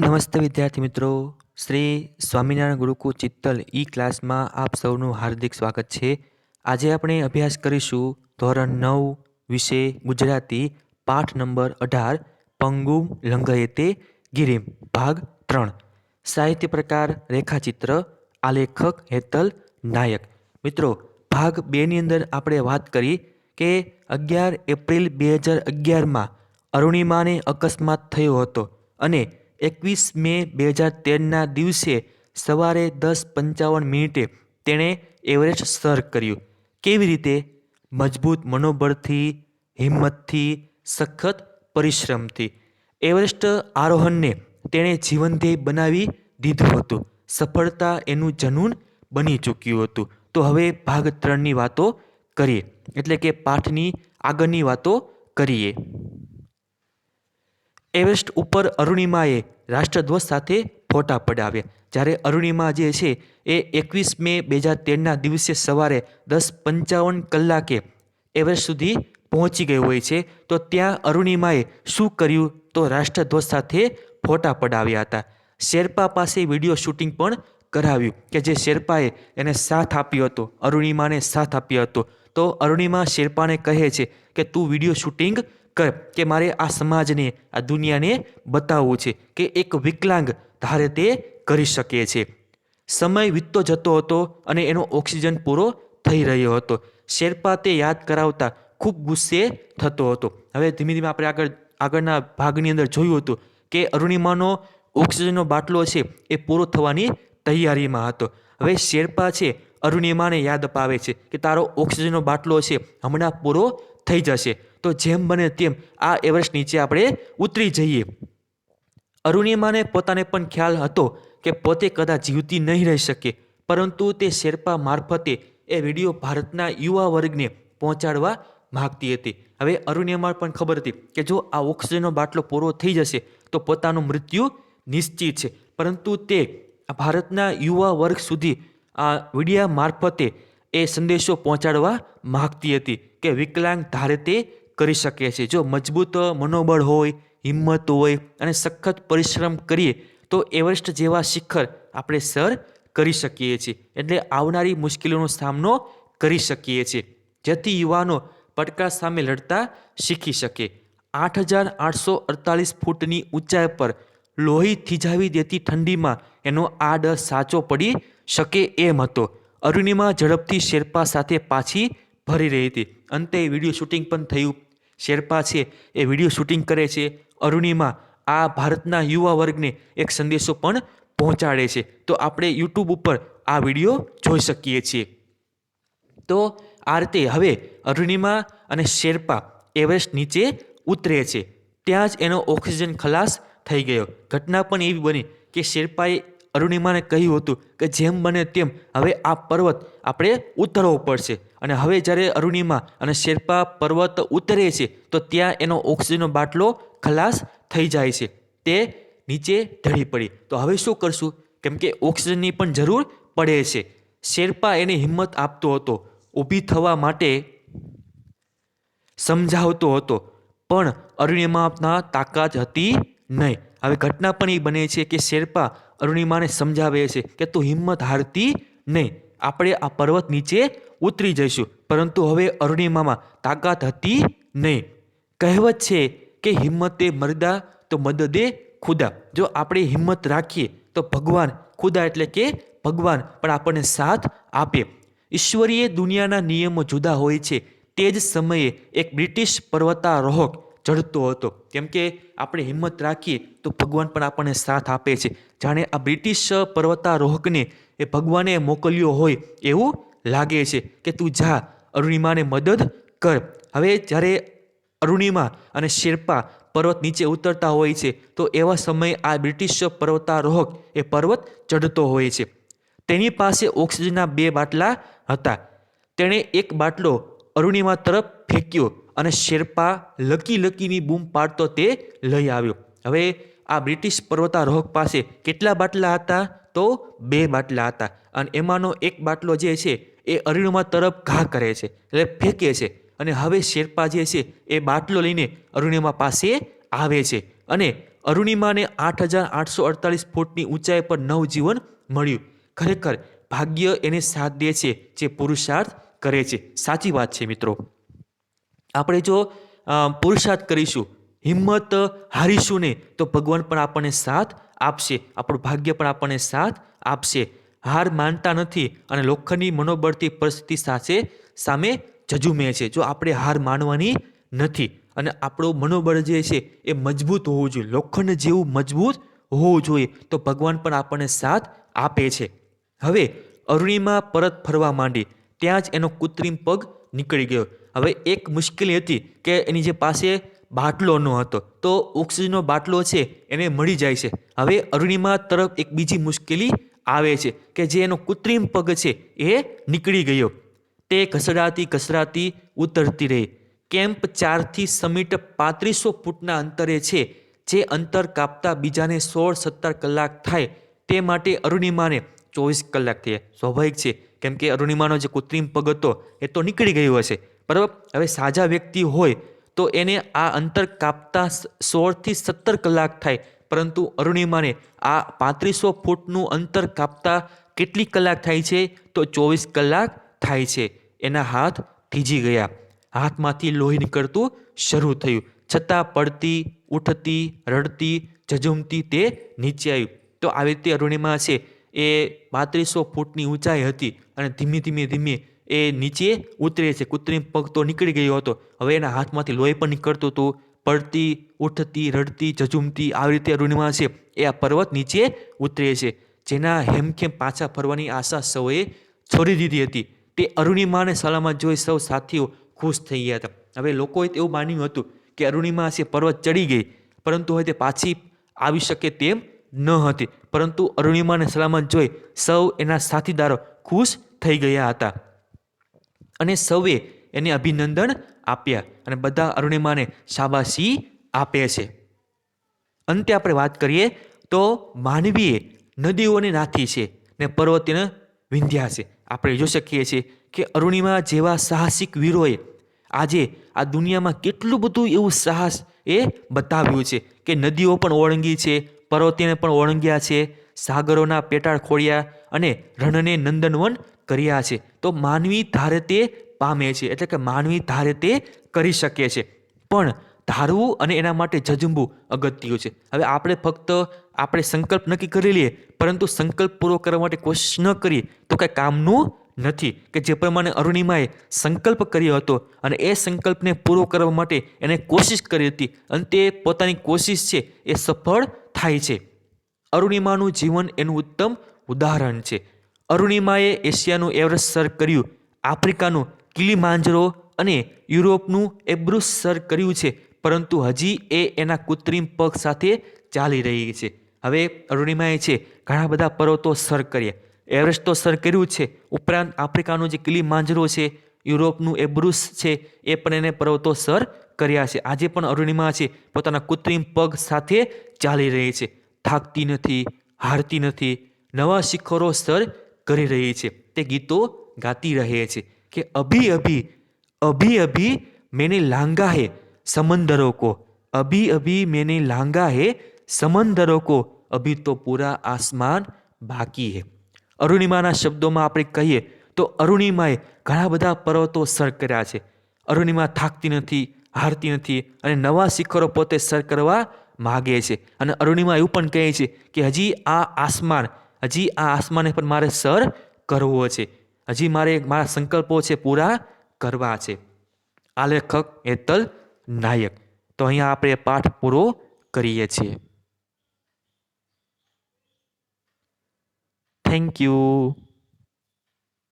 નમસ્તે વિદ્યાર્થી મિત્રો. શ્રી સ્વામિનારાયણ ગુરુકુળ ચિત્તલ ઈ ક્લાસમાં આપ સૌનું હાર્દિક સ્વાગત છે. આજે આપણે અભ્યાસ કરીશું ધોરણ નવ વિશે ગુજરાતી પાઠ નંબર અઢાર પંગુમ લંગયતે ગિરિમ, ભાગ ત્રણ. સાહિત્ય પ્રકાર, રેખાચિત્ર, આલેખક, હેતલ, નાયક. મિત્રો, ભાગ બેની અંદર આપણે વાત કરી કે અગિયાર એપ્રિલ બે હજાર અગિયારમાં અરુણિમાને અકસ્માત થયો હતો અને એકવીસ મે બે હજાર તેરના દિવસે સવારે દસ પંચાવન મિનિટે તેણે એવરેસ્ટ સર કર્યું. કેવી રીતે? મજબૂત મનોબળથી, હિંમતથી, સખત પરિશ્રમથી. એવરેસ્ટ આરોહણને તેણે જીવનધ્યેય બનાવી દીધું હતું. સફળતા એનું જનૂન બની ચૂક્યું હતું. તો હવે ભાગ ત્રણની વાતો કરીએ. એટલે કે પાઠની આગળની વાતો કરીએ. એવરેસ્ટ ઉપર અરુણિમાએ રાષ્ટ્રધ્વજ સાથે ફોટા પડાવ્યા. જ્યારે અરુણિમા જે છે એ એકવીસ મે બે હજાર તેરના દિવસે સવારે દસ પંચાવન કલાકે એવરેસ્ટ સુધી પહોંચી ગઈ હોય છે, તો ત્યાં અરુણિમાએ શું કર્યું તો રાષ્ટ્રધ્વજ સાથે ફોટા પડાવ્યા હતા. શેરપા પાસે વીડિયો શૂટિંગ પણ કરાવ્યું કે જે શેરપાએ એને સાથ આપ્યો હતો, અરુણિમાને સાથ આપ્યો હતો. તો અરુણિમા શેરપાને કહે છે કે, તું વીડિયો શૂટિંગ કે મારે આ સમાજને, આ દુનિયાને બતાવવું છે કે એક વિકલાંગ ધારે તે કરી શકે છે. સમય વીતતો જતો હતો અને એનો ઓક્સિજન પૂરો થઈ રહ્યો હતો. શેરપા તે યાદ કરાવતા ખૂબ ગુસ્સે થતો હતો. હવે ધીમે ધીમે આપણે આગળ, આગળના ભાગની અંદર જોયું હતું કે અરુણિમાનો ઓક્સિજનનો બાટલો છે એ પૂરો થવાની તૈયારીમાં હતો. હવે શેરપા છે અરુણિમાને યાદ અપાવે છે કે તારો ઓક્સિજનનો બાટલો છે હમણાં પૂરો થઈ જશે. તો જેમ બને તેમ આ એવરેસ્ટ નીચે આપણે ઉતરી જઈએ. અરુણિમાને પોતાને પણ ખ્યાલ હતો કે પોતે કદાચ જીવતી નહીં રહી શકે, પરંતુ તે શેરપા મારફતે એ વીડિયો ભારતના યુવા વર્ગને પહોંચાડવા માગતી હતી. હવે અરુણિમા પણ ખબર હતી કે જો આ ઓક્સિજનનો બાટલો પૂરો થઈ જશે, તો પોતાનું મૃત્યુ નિશ્ચિત છે. પરંતુ તે ભારતના યુવા વર્ગ સુધી આ વિડીયા મારફતે એ સંદેશો પહોંચાડવા માગતી હતી કે વિકલાંગ ધારે તે કરી શકીએ છીએ જો મજબૂત મનોબળ હોય, હિંમત હોય અને સખત પરિશ્રમ કરીએ, તો એવરેસ્ટ જેવા શિખર આપણે સર કરી શકીએ છીએ. એટલે આવનારી મુશ્કેલીઓનો સામનો કરી શકીએ છીએ. જેથી યુવાનો પડકાર સામે લડતા શીખી શકે. આઠ હજાર આઠસો અડતાલીસ ફૂટની ઊંચાઈ પર લોહી થીજાવી દેતી ઠંડીમાં એનો આ ડર સાચો પડી શકે એમ હતો. અરુણિમા ઝડપથી શેરપા સાથે પાછી ભરી રહી હતી. અંતે વીડિયો શૂટિંગ પણ થયું. શેરપા છે એ વીડિયો શૂટિંગ કરે છે. અરુણિમા આ ભારતના યુવા વર્ગને એક સંદેશો પણ પહોંચાડે છે. તો આપણે યુટ્યુબ ઉપર આ વીડિયો જોઈ શકીએ છીએ. તો આ રીતે હવે અરુણિમા અને શેરપા એવરેસ્ટ નીચે ઉતરે છે. ત્યાં જ એનો ઓક્સિજન ખલાસ થઈ ગયો. ઘટના પણ એવી બની કે શેરપાએ અરુણિમાને કહ્યું હતું કે જેમ બને તેમ હવે આ પર્વત આપણે ઉતરવો પડશે. અને હવે જ્યારે અરુણિમા અને શેરપા પર્વત ઉતરે છે, તો ત્યાં એનો ઓક્સિજનનો બાટલો ખલાસ થઈ જાય છે. તે નીચે ઢળી પડી. તો હવે શું કરશું? કેમ કે ઓક્સિજનની પણ જરૂર પડે છે. શેરપા એને હિંમત આપતો હતો, ઊભી થવા માટે સમજાવતો હતો. પણ અરુણિમાના તાકાત હતી નહીં. હવે ઘટના પણ એ બને છે કે શેરપા અરુણિમાને સમજાવે છે કે તું હિંમત હારતી નહીં. આપણે આ પર્વત નીચે ઉતરી જઈશું. પરંતુ હવે અરુણિમામાં તાકાત હતી નહીં. કહેવત છે કે હિંમતે મરદા તો મદદે ખુદા. જો આપણે હિંમત રાખીએ, તો ભગવાન ખુદા એટલે કે ભગવાન. પણ આપણને સાથ આપે. ઈશ્વરીય દુનિયાના નિયમો જુદા હોય છે. તે જ સમયે એક બ્રિટિશ પર્વતારોહક ચડતો હતો. કેમ કે આપણે હિંમત રાખીએ તો ભગવાન પણ આપણને સાથ આપે છે. જાણે આ બ્રિટિશ પર્વતારોહકને એ ભગવાને મોકલ્યો હોય એવું લાગે છે કે તું જા, અરુણિમાને મદદ કર. હવે જ્યારે અરુણિમા અને શેરપા પર્વત નીચે ઉતરતા હોય છે, તો એવા સમયે આ બ્રિટિશ પર્વતારોહક એ પર્વત ચડતો હોય છે. તેની પાસે ઓક્સિજનના બે બાટલા હતા. તેણે એક બાટલો અરુણિમા તરફ ફેંક્યો. અને શેરપા લકી લકીની બૂમ પાડતો તે લઈ આવ્યો. હવે આ બ્રિટિશ પર્વતારોહક પાસે કેટલા બાટલા હતા? તો બે બાટલા હતા. અને એમાંનો એક બાટલો જે છે, એ અરુણિમા તરફ ઘા કરે છે, એટલે ફેંકે છે. અને હવે શેરપા જે છે, એ બાટલો લઈને અરુણિમા પાસે આવે છે. અને અરુણિમાને આઠ હજાર આઠસો અડતાલીસ ફૂટની ઊંચાઈ પર નવજીવન મળ્યું. ખરેખર, ભાગ્ય એને સાથ દે છે, જે પુરુષાર્થ કરે છે. સાચી વાત છે, મિત્રો. આપણે જો પુરુષાર્થ કરીશું, હિંમત હારીશું નહીં, તો ભગવાન પણ આપણને સાથ આપશે, આપણું ભાગ્ય પણ આપણને સાથ આપશે. હાર માનતા નથી અને લોખંડની મનોબળથી પરિસ્થિતિ સાથે સામે જજુમે છે. જો આપણે હાર માનવાની નથી અને આપણું મનોબળ જે છે એ મજબૂત હોવું જોઈએ, લોખંડ જેવું મજબૂત હોવું જોઈએ, તો ભગવાન પણ આપણને સાથ આપે છે. હવે અરુણિમા પરત ફરવા માંડી, ત્યાં જ એનો કૃત્રિમ પગ નીકળી ગયો. હવે એક મુશ્કેલી હતી કે એની જે પાસે બાટલો ન હતો, તો ઓક્સિજનનો બાટલો છે એને મળી જાય છે. હવે અરુણિમા તરફ એક બીજી મુશ્કેલી આવે છે કે જે એનો કૃત્રિમ પગ છે એ નીકળી ગયો. તે ઘસડાતી ઘસડાતી ઉતરતી રહી. કેમ્પ ચારથી સમિટ પાંત્રીસો ફૂટના અંતરે છે. જે અંતર કાપતા બીજાને સોળ સત્તર કલાક થાય. તે માટે અરુણિમાને ચોવીસ કલાક થયા. સ્વાભાવિક છે, કેમ કે અરુણિમાનો જે કૃત્રિમ પગ હતો એ તો નીકળી ગયો હશે. બરાબર? હવે સાજા વ્યક્તિ હોય તો એને આ અંતર કાપતા સોળથી સત્તર કલાક થાય. પરંતુ અરુણિમાને આ પાંત્રીસો ફૂટનું અંતર કાપતા કેટલી કલાક થાય છે? તો ચોવીસ કલાક થાય છે. એના હાથ થીજી ગયા. હાથમાંથી લોહી નીકળતું શરૂ થયું. છતાં પડતી, ઉઠતી, રડતી, ઝઝુમતી તે નીચે આવ્યું. તો આવી રીતે અરુણિમા છે એ પાંત્રીસો ફૂટની ઊંચાઈ હતી અને ધીમે ધીમે ધીમે એ નીચે ઉતરે છે. કૃત્રિમ પગ તો નીકળી ગયો હતો. હવે એના હાથમાંથી લોહી પણ નીકળતું હતું. પડતી, ઉઠતી, રડતી, ઝઝુમતી આવી રીતે અરુણિમા છે. એ આ પર્વત નીચે ઉતરે છે. જેના હેમખેમ પાછા ફરવાની આશા સૌએ છોડી દીધી હતી. તે અરુણિમાને સલામત જોઈ સૌ સાથીઓ ખુશ થઈ ગયા હતા. હવે લોકોએ એવું માન્યું હતું કે અરુણિમા છે, પર્વત ચડી ગઈ. પરંતુ હવે તે પાછી આવી શકે તેમ ન હતી. પરંતુ અરુણિમાને સલામત જોઈ સૌ એના સાથીદારો ખુશ થઈ ગયા હતા. અને સૌએ એને અભિનંદન આપ્યા અને બધા અરુણિમાને શાબાશી આપે છે. અંતે આપણે વાત કરીએ તો માનવીએ નદીઓને નાથી છે ને પર્વતને વિંધ્યા છે. આપણે જોઈ શકીએ છીએ કે અરુણિમા જેવા સાહસિક વીરોએ આજે આ દુનિયામાં કેટલું બધું એવું સાહસ એ બતાવ્યું છે કે નદીઓ પણ ઓળંગી છે, પર્વતીને પણ ઓળંગ્યા છે, સાગરોના પેટાળ ખોળ્યા અને રણને નંદનવન કર્યા છે, તો માનવી ધારે તે પામે છે, એટલે કે માનવી ધારે તે કરી શકે છે. પણ ધારવું અને એના માટે જજુંબવું અગત્યું છે. હવે આપણે ફક્ત આપણે સંકલ્પ નક્કી કરી લઈએ, પરંતુ સંકલ્પ પૂરો કરવા માટે કોશિશ ન કરીએ, તો કાંઈ કામનું નથી. કે જે પ્રમાણે અરુણિમાએ સંકલ્પ કર્યો હતો અને એ સંકલ્પને પૂરો કરવા માટે એને કોશિશ કરી હતી, અને તે પોતાની કોશિશ છે એ સફળ થાય છે. અરુણિમાનું જીવન એનું ઉત્તમ ઉદાહરણ છે. અરુણિમાએ એશિયાનું એવરેસ્ટ સર કર્યું, આફ્રિકાનું કિલીમાંજરો અને યુરોપનું એબ્રુસ સર કર્યું છે, પરંતુ હજી એ એના કૃત્રિમ પગ સાથે ચાલી રહી છે. હવે અરુણિમાએ છે, ઘણા બધા પર્વતો સર કર્યા. એવરેસ્ટ તો સર કર્યું છે, ઉપરાંત આફ્રિકાનું જે કિલીમાંજરો છે, યુરોપનું એબ્રુસ છે, એ પણ એને પર્વતો સર કર્યા છે. આજે પણ અરુણિમા છે, પોતાના કૃત્રિમ પગ સાથે ચાલી રહી છે. થાકતી નથી, હારતી નથી. નવા શિખરો સર કરી રહી છે. તે ગીતો ગાતી રહે છે કે અભી અભી અભી અભી મેને લાંગા હે સમંદરો કો. અભી અભી મેને લાંગા હે સમંદરો કો. અભી તો પૂરા આસમાન બાકી હે. અરુણિમાના શબ્દોમાં આપણે કહીએ તો અરુણિમાએ ઘણા બધા પર્વતો સર કર્યા છે. અરુણિમા થાકતી નથી, હારતી નથી અને નવા શિખરો પોતે સર કરવા માગે છે. અને અરુણિમા એવું પણ કહે છે કે હજી આ આસમાન હજી આ આસમાને પણ મારે સર કરવો છે. હજી મારે મારા સંકલ્પો છે પૂરા કરવા છે. આ લેખક એતલ નાયક. તો અહીંયા આપણે પાઠ પૂરો કરીએ છીએ. Thank you